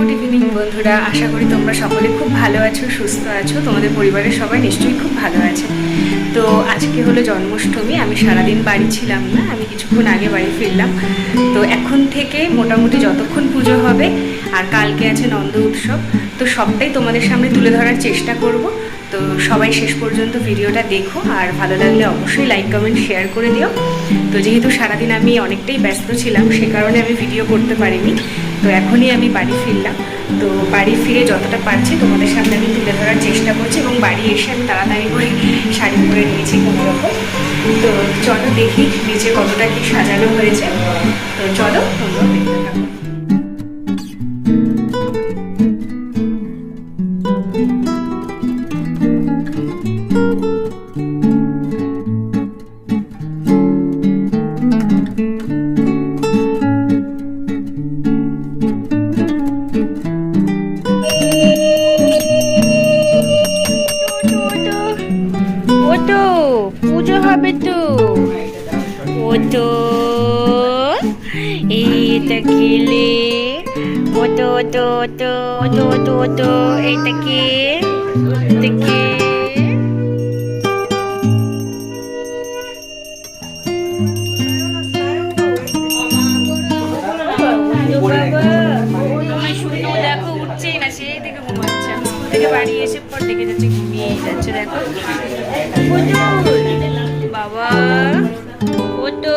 Good evening বন্ধুরা। আশা করি তোমরা সকলে খুব ভালো আছো, সুস্থ আছো। তোমাদের পরিবারের সবাই নিশ্চয়ই খুব ভালো আছে। তো আজকে হলো জন্মাষ্টমী, আমি সারাদিন বাড়ি ছিলাম না, আমি কিছুক্ষণ আগে বাড়ি ফিরলাম। তো এখন থেকে মোটামুটি যতক্ষণ পুজো হবে, আর কালকে আছে নন্দ উৎসব, তো সবটাই তোমাদের সামনে তুলে ধরার চেষ্টা করব। তো সবাই শেষ পর্যন্ত ভিডিওটা দেখো, আর ভালো লাগলে অবশ্যই লাইক কমেন্ট শেয়ার করে দিও। তো যেহেতু সারাদিন আমি অনেকটাই ব্যস্ত ছিলাম, সে কারণে আমি ভিডিও করতে পারিনি। তো এখনই আমি বাড়ি ফিরলাম। তো বাড়ি ফিরে যতটা পারছি তোমাদের সামনে আমি তুলে ধরার চেষ্টা করছি এবং বাড়ি এসে আমি তাড়াতাড়ি করে শাড়ি পরে নিয়েছি কোনো রকম তো চলো দেখি নিচে কতটা কি সাজানো হয়েছে। তো চলো তোমরা দেখতে থাকো। এটা কে তোমার শুনু দেখো, উঠছেই না, সেই থেকে ঘুমাচ্ছে। আমি স্কুল বাড়ি এসে যাচ্ছে দেখো। বাবা। ওটো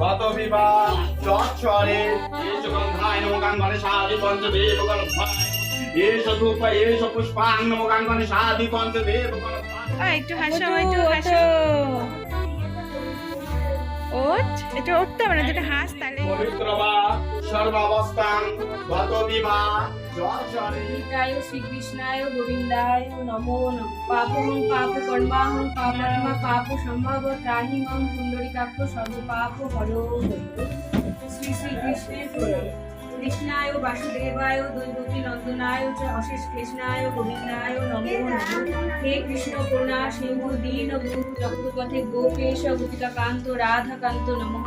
গত বিবাহ চরে এস গন্ধায় নম গাঙ্গনে সাধি পঞ্চদেব গণভায় ধূপ পুষ্পাং পঞ্চদেব গণভায় একটু হাসো একটু হাসো। ওট এটা উঠতে যেটা হাস তাহলে। পবিত্রবা শ্রীকৃষ্ণায় নমো নম। পাপং কর্মাহং পাপ সম্ভব ত্রাহিমং সুন্দরীকাক্ষ সর্ব পাপ হর। শ্রী শ্রীকৃষ্ণে কৃষ্ণায় বাসুদেবায় দৈবকী নন্দনায় চ কৃষ্ণায় গোবিন্দায় নমো নমঃ। হে কৃষ্ণ করুণা দীন বন্ধু জগৎপথে গোপেশ গোপিকা কান্ত নমঃ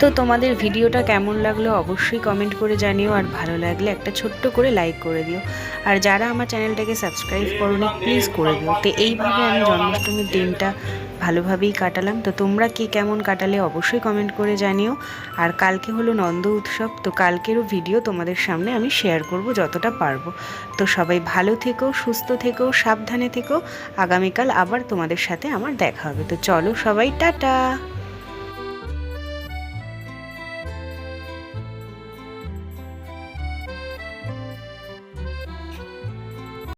তো তোমাদের ভিডিওটা কেমন লাগল অবশ্যই কমেন্ট করে জানিও, আর ভালো লাগলে একটা ছোট্ট করে লাইক করে দিও। আর যারা আমার চ্যানেলটাকে সাবস্ক্রাইব করোনি প্লিজ করে দিও। তো এইভাবে আমি জন্মাষ্টমীর দিনটা ভালোভাবেই কাটালাম। তো তোমরা কি কেমন কাটালে অবশ্যই কমেন্ট করে জানিও। আর কালকে হলো নন্দ উৎসব, তো কালকেরও ভিডিও তোমাদের সামনে আমি শেয়ার করব যতটা পারব। তো সবাই ভালো থেকো, সুস্থ থেকো, সাবধানে থেকো। আগামীকাল আবার তোমাদের সাথে আমার দেখা হবে। তো চলো সবাই, টাটা!